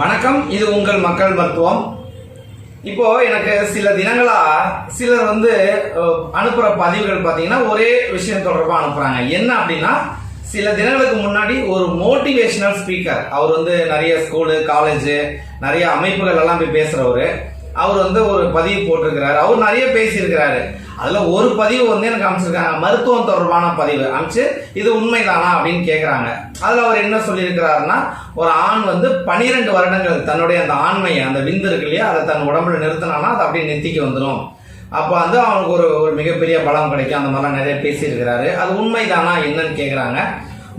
வணக்கம் இது உங்கள் மக்கள் மருத்துவம். இப்போ எனக்கு சில தினங்களா சிலர் வந்து அனுப்புற பதிவுகள் பார்த்தீங்கன்னா ஒரே விஷயம் தொடர்பாக அனுப்புறாங்க. என்ன அப்படின்னா சில தினங்களுக்கு முன்னாடி ஒரு மோட்டிவேஷனல் ஸ்பீக்கர் அவர் வந்து நிறைய ஸ்கூலு காலேஜு நிறைய அமைப்புகள் எல்லாம் போய் பேசுறவரு. அவர் வந்து ஒரு பதிவு போட்டிருக்கிறாரு. அவர் நிறைய பேசியிருக்கிறாரு. அதில் ஒரு பதிவு வந்து எனக்கு அமைச்சிருக்காங்க மருத்துவம் தொடர்பான பதிவு. அமைச்சு இது உண்மைதானா அப்படின்னு கேட்குறாங்க அதில் அவர் என்ன சொல்லியிருக்கிறாருன்னா ஒரு ஆண் வந்து பனிரெண்டு வருடங்கள் தன்னுடைய அந்த ஆண்மையை அந்த விந்து இருக்கு இல்லையா அதை தன் உடம்புல நிறுத்தினானா அது அப்படியே நெத்திக்கு வந்துடும் அப்போ வந்து அவனுக்கு ஒரு ஒரு மிகப்பெரிய பலம் கிடைக்கும். அந்த மாதிரிலாம் நிறைய பேசியிருக்கிறாரு. அது உண்மைதானா என்னன்னு கேட்குறாங்க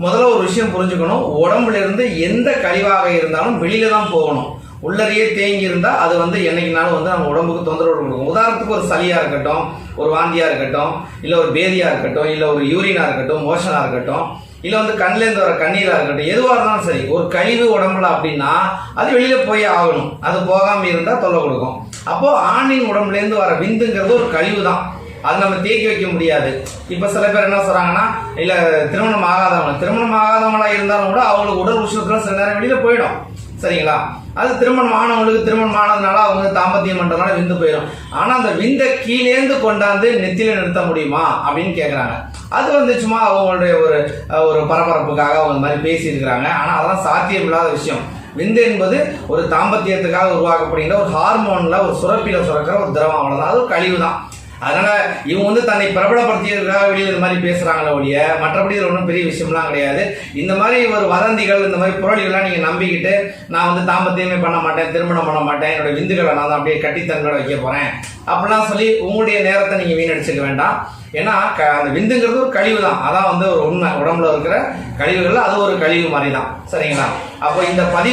முதல்ல ஒரு விஷயம் புரிஞ்சுக்கணும். உடம்புல இருந்து எந்த கழிவாக இருந்தாலும் வெளியில தான் போகணும். உள்ளறையே தேங்கி இருந்தா அது வந்து என்னைக்குனாலும் வந்து நம்ம உடம்புக்கு தொந்தரவு கொடுக்கும். உதாரணத்துக்கு ஒரு சளியா இருக்கட்டும் ஒரு வாந்தியா இருக்கட்டும் இல்ல ஒரு பேதியா இருக்கட்டும் இல்ல ஒரு யூரினா இருக்கட்டும் மோஷனா இருக்கட்டும் இல்ல வந்து கண்ணுல இருந்து வர கண்ணீரா இருக்கட்டும் எதுவா இருந்தாலும் சரி ஒரு கழிவு உடம்புல அப்படின்னா அது வெளியில போய் ஆகணும். அது போகாம இருந்தா தொல்லை கொடுக்கும். அப்போ ஆணின் உடம்புல இருந்து வர விந்துங்கிறது ஒரு கழிவு தான் அது நம்ம தேக்கி வைக்க முடியாது. இப்போ சில பேர் என்ன சொல்கிறாங்கன்னா இல்லை திருமணம் ஆகாதவங்க திருமணம் ஆகாதவங்களாக இருந்தாலும் கூட அவங்களுக்கு உடல் உஷ்ணத்துல சில நேரம் வெளியில் போயிடும். சரிங்களா? அது திருமணம் ஆனவங்களுக்கு திருமணம் ஆனதுனால அவங்க தாம்பத்தியம் பண்ணுறதுனால விந்து போயிடும் ஆனால் அந்த விந்தை கீழேந்து கொண்டாந்து நெத்தியில நிறுத்த முடியுமா? அப்படின்னு கேட்குறாங்க அது வந்து சும்மா அவங்களுடைய ஒரு ஒரு பரபரப்புக்காக அவங்க மாதிரி பேசியிருக்கிறாங்க. ஆனால் அதெல்லாம் சாத்தியம் இல்லாத விஷயம். விந்து என்பது ஒரு தாம்பத்தியத்துக்காக உருவாக்கப்படுகின்ற ஒரு ஹார்மோனில் ஒரு சுரப்பியில் சுரக்கிற ஒரு திரவம். அவ்வளோதான் அது ஒரு கழிவு தான் அதனால இவங்க வந்து தன்னை பிரபலப்படுத்தியதுக்காக வெளியே இந்த மாதிரி பேசுகிறாங்களே ஒழிய மற்றபடி இது ஒன்றும் பெரிய விஷயம்லாம் கிடையாது. இந்த மாதிரி ஒரு வதந்திகள் இந்த மாதிரி புரளிகள்லாம் நீங்கள் நம்பிக்கிட்டு நான் வந்து தாம்பத்தியமே பண்ண மாட்டேன் திருமணம் பண்ண மாட்டேன் என்னோட விந்துகளை நான் தான் அப்படியே கட்டித்தன்மையோட வைக்க போகிறேன் அப்படிலாம் சொல்லி உங்களுடைய நேரத்தை நீங்கள் வீணடிச்சுக்க வேண்டாம். ஏன்னா க- அந்த விந்துங்கிறது ஒரு கழிவு தான் அதான் வந்து ஒரு உண்மை உடம்புல இருக்கிற கழிவுகள் அது ஒரு கழிவு மாதிரி தான் சரிங்களா? அப்போ இந்த பதிவு